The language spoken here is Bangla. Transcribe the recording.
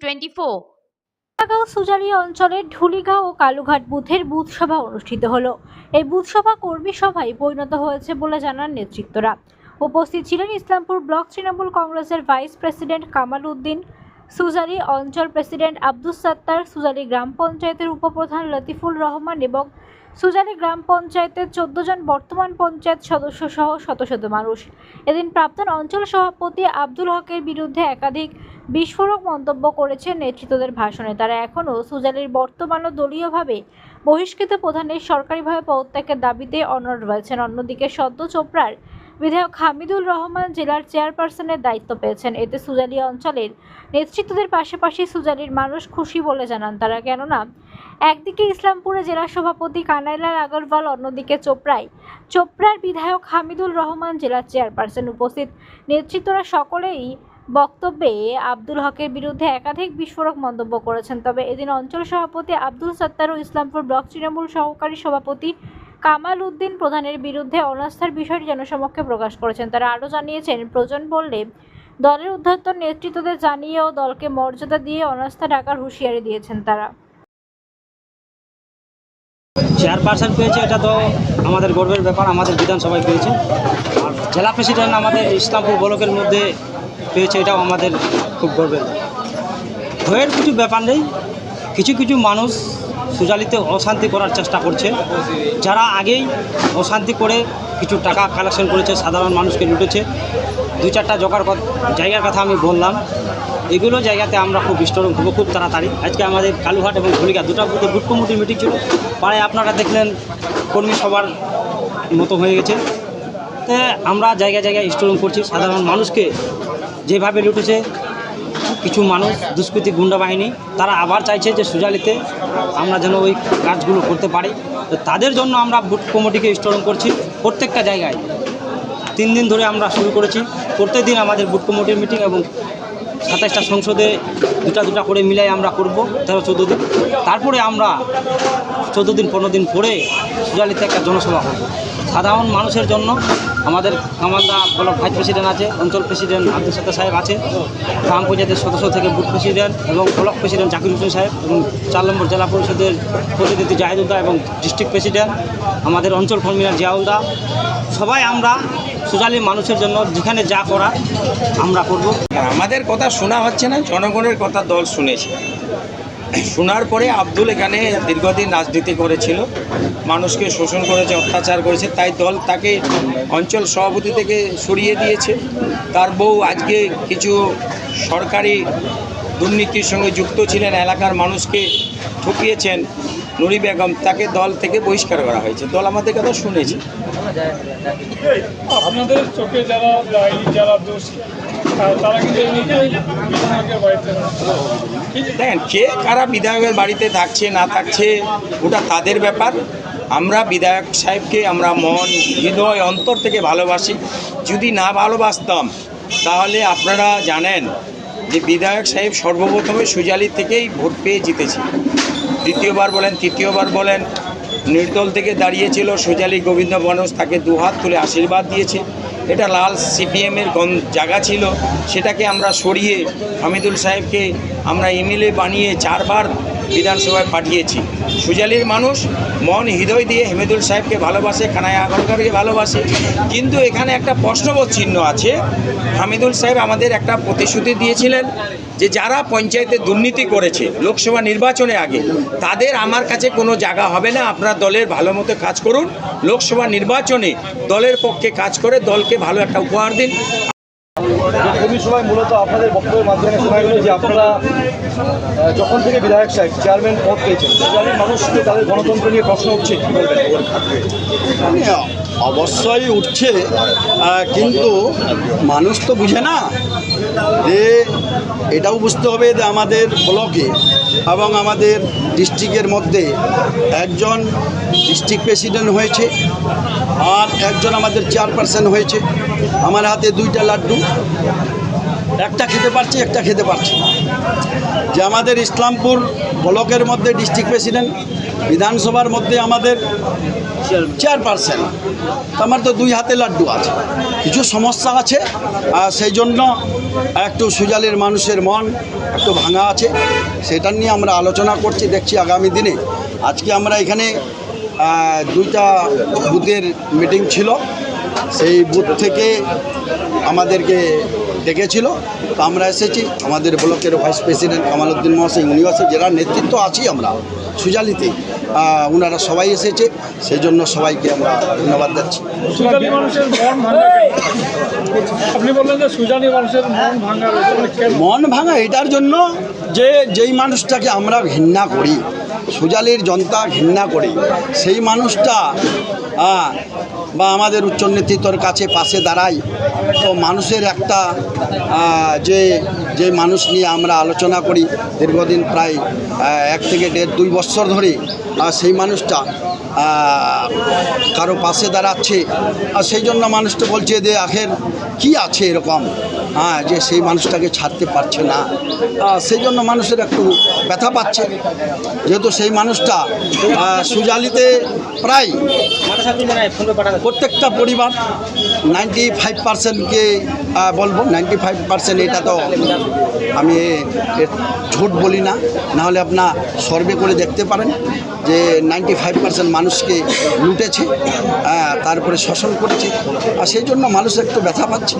টোয়েন্টি ফোর ঢাকাগাঁও অঞ্চলের ঢুলিগাঁও ও কালুঘাট বুথের বুথ সভা অনুষ্ঠিত হলো। এই বুথ সভা কর্মী সভায় পরিণত হয়েছে বলে জানান নেতৃত্বরা। উপস্থিত ছিলেন ইসলামপুর ব্লক তৃণমূল কংগ্রেসের ভাইস প্রেসিডেন্ট কামাল উদ্দিন, সুজালি অঞ্চল প্রেসিডেন্ট আব্দুস সাত্তার, সুজালি গ্রাম পঞ্চায়েতের উপপ্রধান লতিফুল রহমান এবং সুজালি গ্রাম পঞ্চায়েতের চোদ্দ জন বর্তমান পঞ্চায়েত সদস্য সহ শত শত মানুষ। এদিন প্রাক্তন অঞ্চল সভাপতি আব্দুল হকের বিরুদ্ধে একাধিক বিস্ফোরক মন্তব্য করেছেন নেতৃত্বদের ভাষণে। তারা এখনও সুজালির বর্তমান ও দলীয়ভাবে বহিষ্কৃত প্রধানের সরকারিভাবে পদত্যাগের দাবিতে অনড় রয়েছেন। অন্যদিকে সদ্য চোপড়ার বিধায়ক হামিদুল রহমান জেলার চেয়ারপারসনের দায়িত্ব পেয়েছেন। এতে সুজালি অঞ্চলের নেতৃত্বদের পাশাপাশি সুজালির মানুষ খুশি বলে জানান তারা। কেননা একদিকে ইসলামপুরে জেলা সভাপতি কানাইলাল আগরওয়াল, অন্যদিকে চোপড়ায়। চোপড়ার বিধায়ক হামিদুল রহমান জেলার চেয়ারপারসন উপস্থিত। নেতৃত্বরা সকলেই বক্তব্যে আব্দুল হকের বিরুদ্ধে একাধিক বিস্ফোরক মন্তব্য করেছেন। তবে এদিন অঞ্চল সভাপতি আব্দুল সত্তার ও ইসলামপুর ব্লক তৃণমূল সহকারী সভাপতি কামাল উদ্দিন প্রধানের বিরুদ্ধে অনাস্থার বিষয়টি জনসমক্ষে প্রকাশ করেছেন। তারা আরও জানিয়েছেন, প্রয়োজন বললে দলের উদ্ধত্তর নেতৃত্বদের জানিয়েও দলকে মর্যাদা দিয়ে অনাস্থা ডাকার হুঁশিয়ারি দিয়েছেন তারা। চেয়ারপারসন পেয়েছে, এটা তো আমাদের গর্বের ব্যাপার, আমাদের বিধানসভায় পেয়েছে। আর জেলা প্রেসিডেন্ট আমাদের ইসলামপুর ব্লকের মধ্যে পেয়েছে, এটাও আমাদের খুব গর্বের ভয়ের কিছু ব্যাপার নেই, কিছু কিছু মানুষ সুজালিতে অশান্তি করার চেষ্টা করছে। যারা আগেই অশান্তি করে কিছু টাকা কালেকশন করেছে, সাধারণ মানুষকে লুটেছে দু চারটা জোগাড় জায়গার কথা আমি বললাম। এগুলো জায়গাতে আমরা খুব বিস্ফোরণ হব খুব তাড়াতাড়ি। আজকে আমাদের কালুঘাট এবং ভূমিকা দুটো বুথে বুট কমিটির মিটিং ছিল। পাড়ায় আপনারা দেখলেন, কর্মী সবার মতো হয়ে গেছে। তো আমরা জায়গায় জায়গায় স্টোরুম করছি। সাধারণ মানুষকে যেভাবে লুটেছে, কিছু মানুষ, দুষ্কৃতী গুন্ডা বাহিনী, তারা আবার চাইছে যে সুজালিতে আমরা যেন ওই কাজগুলো করতে পারি। তো তাদের জন্য আমরা বুট কমিটিকে স্টোরুম করছি। প্রত্যেকটা জায়গায় তিন দিন ধরে আমরা শুরু করেছি। প্রত্যেক দিন আমাদের বুট কমিটির মিটিং এবং সাতাশটা সংসদে দুটা দুটা করে মিলাই আমরা করব, তেরো, চোদ্দ দিন। তারপরে আমরা চোদ্দ দিন, পনেরো দিন পরে সুজালিতে একটা জনসভা করব সাধারণ মানুষের জন্য আমাদের কামালদা ব্লক ভাইস প্রেসিডেন্ট আছে, অঞ্চল প্রেসিডেন্ট আব্দুল সত্তার সাহেব আছে, গ্রাম পঞ্চায়েতের সদস্য থেকে বুথ প্রেসিডেন্ট এবং ব্লক প্রেসিডেন্ট জাকির হোসেন সাহেব এবং চার নম্বর জেলা পরিষদের প্রতিনিধি জাহিদুদ্দা এবং ডিস্ট্রিক্ট প্রেসিডেন্ট, আমাদের অঞ্চল কনভিনার জিয়াউলদা, সবাই আমরা সুজালির মানুষের জন্য যেখানে যা করার আমরা করব। আমাদের কথা শোনা হচ্ছে না, জনগণের কথা দল শুনেছে। শোনার পরে আব্দুল এখানে দীর্ঘদিন রাজনীতি করেছিল, মানুষকে শোষণ করেছে, অত্যাচার করেছে, তাই দল তাকে অঞ্চল সভাপতি থেকে সরিয়ে দিয়েছে। তার বউ আজকে কিছু সরকারি দুর্নীতির সঙ্গে যুক্ত ছিলেন, এলাকার মানুষকে ঠকিয়েছেন নুরি বেগম, তাকে দল থেকে বহিষ্কার করা হয়েছে। দল আমাদের কথা শুনেছে। আপনাদের চোখে যারা দায়ী যারা দোষী তারা কিন্তু বিধায়কের বাড়িতে দেখেন কে কারা বিধায়কের বাড়িতে থাকছে না থাকছে ওটা তাদের ব্যাপার। আমরা বিধায়ক সাহেবকে আমরা মন হৃদয় অন্তর থেকে ভালোবাসি। যদি না ভালোবাসতাম তাহলে আপনারা জানেন যে বিধায়ক সাহেব সর্বপ্রথমে সুজালি থেকেই ভোট পেয়ে জিতেছে। দ্বিতীয়বার বলেন তৃতীয়বার বলেন নির্দল থেকে দাঁড়িয়েছিল সোজালী গোবিন্দ বনস তাকে দুহাত তুলে আশীর্বাদ দিয়েছে। এটা লাল সিপিএমের জায়গা ছিল। সেটাকে আমরা সরিয়ে হামিদুল সাহেবকে আমরা এমএলএ বানিয়ে চারবার বিধানসভায় পাঠিয়েছি। সুজালির মানুষ মন হৃদয় দিয়ে হেমেদুল সাহেবকে ভালোবাসে কানাই আগরকারকে ভালোবাসে। কিন্তু এখানে একটা প্রশ্নবোধ চিহ্ন আছে। হামিদুল সাহেব আমাদের একটা প্রতিশ্রুতি দিয়েছিলেন যে যারা পঞ্চায়েতে দুর্নীতি করেছে লোকসভা নির্বাচনে আগে, তাদের আমার কাছে কোনো জায়গা হবে না। আপনার দলের ভালো মতো কাজ করুন। লোকসভা নির্বাচনে দলের পক্ষে কাজ করে দলকে ভালো একটা উপহার দিন। কর্মী সময় মূলত আপনাদের বক্তব্যের মাধ্যমে শোনা গেল যে আপনারা যখন থেকে বিধায়ক সাহেব চেয়ারম্যান পদ পেয়েছেন মানুষকে তাদের গণতন্ত্র নিয়ে প্রশ্ন উঠছে, কী বলবেন? অবশ্যই উঠছে কিন্তু মানুষ তো বুঝে না যে এটাও বুঝতে হবে যে আমাদের ব্লকে এবং আমাদের ডিস্ট্রিক্টের মধ্যে একজন ডিস্ট্রিক্ট প্রেসিডেন্ট হয়েছে আর একজন আমাদের চেয়ারপারসন হয়েছে আমার হাতে দুইটা লাড্ডু, একটা খেতে পারছি, একটা খেতে পারছি। যে আমাদের ইসলামপুর ব্লকের মধ্যে ডিস্ট্রিক্ট প্রেসিডেন্ট, বিধানসভার মধ্যে আমাদের চেয়ারপারসন। আমার তো দুই হাতে লাড্ডু আছে। কিছু সমস্যা আছে সেই জন্য একটু সুজালের মানুষের মন একটু ভাঙা আছে। সেটা নিয়ে আমরা আলোচনা করছি, দেখছি আগামী দিনে। আজকে আমরা এখানে দুইটা বুথের মিটিং ছিল। সেই বুথ থেকে আমাদেরকে ডেকেছিল। তো আমরা এসেছি। আমাদের ব্লকের ভাইস প্রেসিডেন্ট কামালউদ্দিন মহাশয় উনিও আছে যারা নেতৃত্ব আছি আমরা সুজালিতে ওনারা সবাই এসেছে। সেই জন্য সবাইকে আমরা ধন্যবাদ দিচ্ছি মন মন ভাঙা এটার জন্য যে যেই মানুষটাকে আমরা ঘৃণা করি সুজালির জনতা ঘৃণা করি। সেই মানুষটা বা আমাদের উচ্চ নেতৃত্বর কাছে পাশে দাঁড়াই তো মানুষের একটা যে যে মানুষ নিয়ে আমরা আলোচনা করি, দীর্ঘদিন প্রায় এক থেকে দেড়, দুই বছর ধরে সেই মানুষটা কারও পাশে দাঁড়াচ্ছে। আর সেই জন্য মানুষটা বলছে যে, আখের, কি আছে এরকম? হ্যাঁ যে সেই মানুষটাকে ছাড়তে পারছে না। সেই জন্য মানুষের একটু ব্যথা পাচ্ছে। যেহেতু সেই মানুষটা সুজালিতে প্রায় প্রত্যেকটা পরিবার নাইনটি ফাইভ পার্সেন্টকে বলব নাইনটি ফাইভ পার্সেন্ট এটা তো আমি ঝুট বলি না। নাহলে আপনার সর্ভে করে দেখতে পারেন যে নাইনটি ফাইভ পার্সেন্ট মানুষকে লুটেছে তারপরে শোষণ করেছে। আর সেই জন্য মানুষ একটু ব্যথা পাচ্ছে।